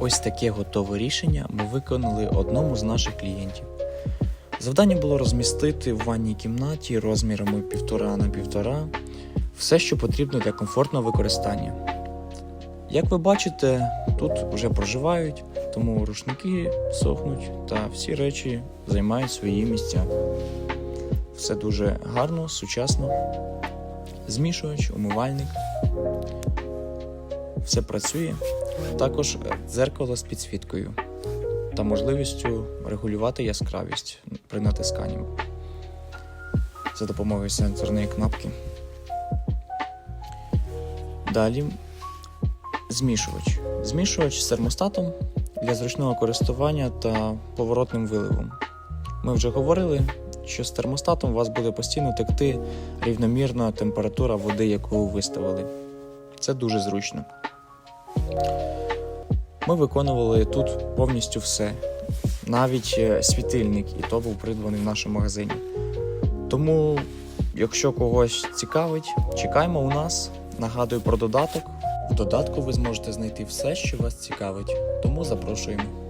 Ось таке готове рішення ми виконали одному з наших клієнтів. Завдання було розмістити в ванній кімнаті розмірами 1,5 на 1,5 все, що потрібно для комфортного використання. Як ви бачите, тут вже проживають, тому рушники сохнуть та всі речі займають свої місця. Все дуже гарно, сучасно. Змішувач, умивальник. Все працює. Також е, дзеркало з підсвіткою та можливістю регулювати яскравість при натисканні за допомогою сенсорної кнопки. Далі змішувач. Змішувач з термостатом для зручного користування та поворотним виливом. Ми вже говорили, що з термостатом у вас буде постійно текти рівномірна температура води, яку ви виставили. Це дуже зручно. Ми виконували тут повністю все, навіть е, світильник, і то був придбаний в нашому магазині. Тому, якщо когось цікавить, чекаємо у нас. Нагадую про додаток. В додатку ви зможете знайти все, що вас цікавить, тому запрошуємо.